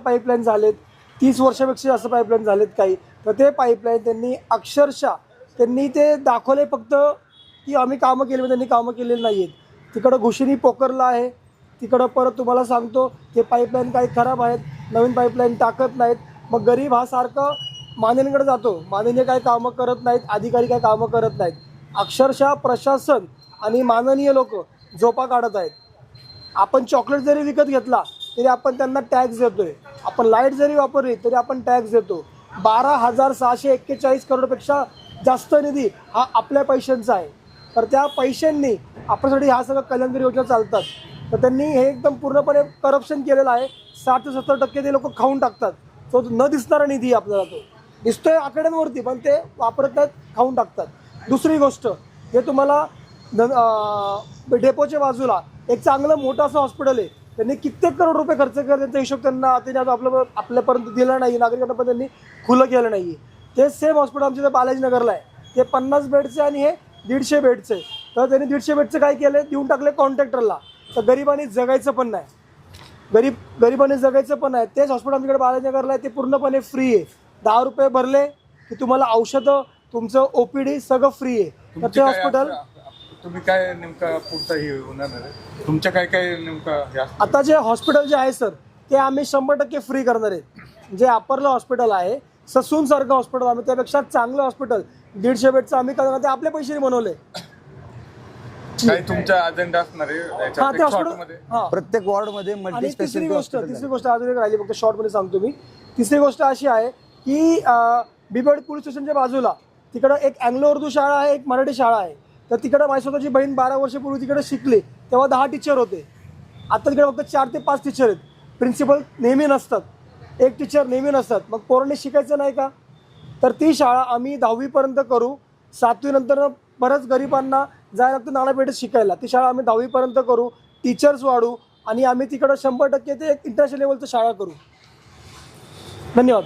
Pipeline झालेत. तीस वर्षापेक्षा जास्त पाईपलाईन झालेत काही. तर ते पाईपलाईन त्यांनी अक्षरशः त्यांनी ते दाखवले फक्त की आम्ही कामं केली त्यांनी कामं केलेली नाही आहेत तिकडं घुशिनी पोकरला आहे. तिकडं परत तुम्हाला सांगतो ते पाईपलाईन काही खराब आहेत. नवीन पाईपलाईन टाकत नाहीत. मग गरीब हा सारखं मानेंकडे जातो. मानेने काही कामं करत नाहीत. अधिकारी काही कामं करत नाहीत. अक्षरशः प्रशासन आणि माननीय लोक झोपा काढत आहेत. आपण चॉकलेट जरी विकत घेतला तरी आपण त्यांना टॅक्स देतोय. आपण लाइट जरी वापरली तरी आपण टॅक्स देतो. बारा हजार सहाशे एक्केचाळीस करोडपेक्षा जास्त निधी हा आपल्या पैशांचा आहे. तर त्या पैशांनी आपल्यासाठी ह्या सगळ्या कल्याणकारी योजना चालतात. तर त्यांनी हे एकदम पूर्णपणे करप्शन केलेलं आहे. साठ ते सत्तर टक्के ते लोक खाऊन टाकतात. तो न दिसणारा निधी आपल्याला तो. दिसतोय आकड्यांवरती पण ते वापरत नाहीत खाऊन टाकतात. दुसरी गोष्ट हे तुम्हाला डेपोच्या बाजूला एक चांगलं मोठं असं हॉस्पिटल आहे. त्यांनी कित्येक करोड रुपये खर्च केला त्यांचा हिशोब त्यांना त्यांनी आता आपल्या आपल्यापर्यंत दिला नाही नागरिकांना पण त्यांनी खुलं केलं नाही ते सेम हॉस्पिटल आमच्या इथे बालाजीनगरला आहे. ते पन्नास बेडचे आणि हे दीडशे बेडचे. तर त्यांनी दीडशे बेडचं काय केलं? देऊन टाकले कॉन्ट्रॅक्टरला तर गरिबांनी जगायचं पण नाही. गरीब गरिबांनी जगायचं पण आहे तेच हॉस्पिटल आमच्याकडे बालाजीनगरला आहे. ते पूर्णपणे फ्री आहे. दहा रुपये भरले की तुम्हाला औषधं तुमचं ओपीडी सगळं फ्री आहे. तर ते हॉस्पिटल तुम्ही काय नेमका पुढचा हे होणार आहे? तुमच्या काय काय नेमका हे असणार? आता जे हॉस्पिटल जे आहे सर ते आम्ही शंभर टक्के फ्री करणार आहे. जे अप्परला हॉस्पिटल आहे ससूनसारखं हॉस्पिटल आम्ही त्यापेक्षा चांगलं हॉस्पिटल दीडशे बेडचं आम्ही करणार ते आपल्या पैशाने बनवले काय तुमचा अजेंडा असणार आहे? हा याच्यात ते एक हॉस्पिटल शॉर्टमध्ये हा. प्रत्येक वॉर्डमध्ये आणि मल्टी तिसरी गोष्ट हॉस्पिटल तिसरी गोष्ट अजून एक राहिली फक्त शॉर्टमध्ये सांगतो मी. तिसरी गोष्ट अशी आहे की बिबेड पोलीस स्टेशनच्या बाजूला तिकडं एक अँग्लो उर्दू शाळा आहे एक मराठी शाळा आहे. तर तिकडं माझी स्वतःची बहीण बारा वर्षापूर्वी तिकडे शिकली तेव्हा दहा टीचर होते. आता तिकडे फक्त चार ते पाच टीचर आहेत. प्रिन्सिपल नेहमी नसतात. एक टीचर नेहमी नसतात. मग पोरांनी शिकायचं नाही का? तर ती शाळा आम्ही दहावीपर्यंत करू. सातवीनंतर बऱ्याच गरिबांना जायला लागतं नाणापेठेत शिकायला. ती शाळा आम्ही दहावीपर्यंत करू. टीचर्स वाढू आणि आम्ही तिकडं शंभर टक्के ते एक इंटरनॅशनल लेवलचं शाळा करू. धन्यवाद.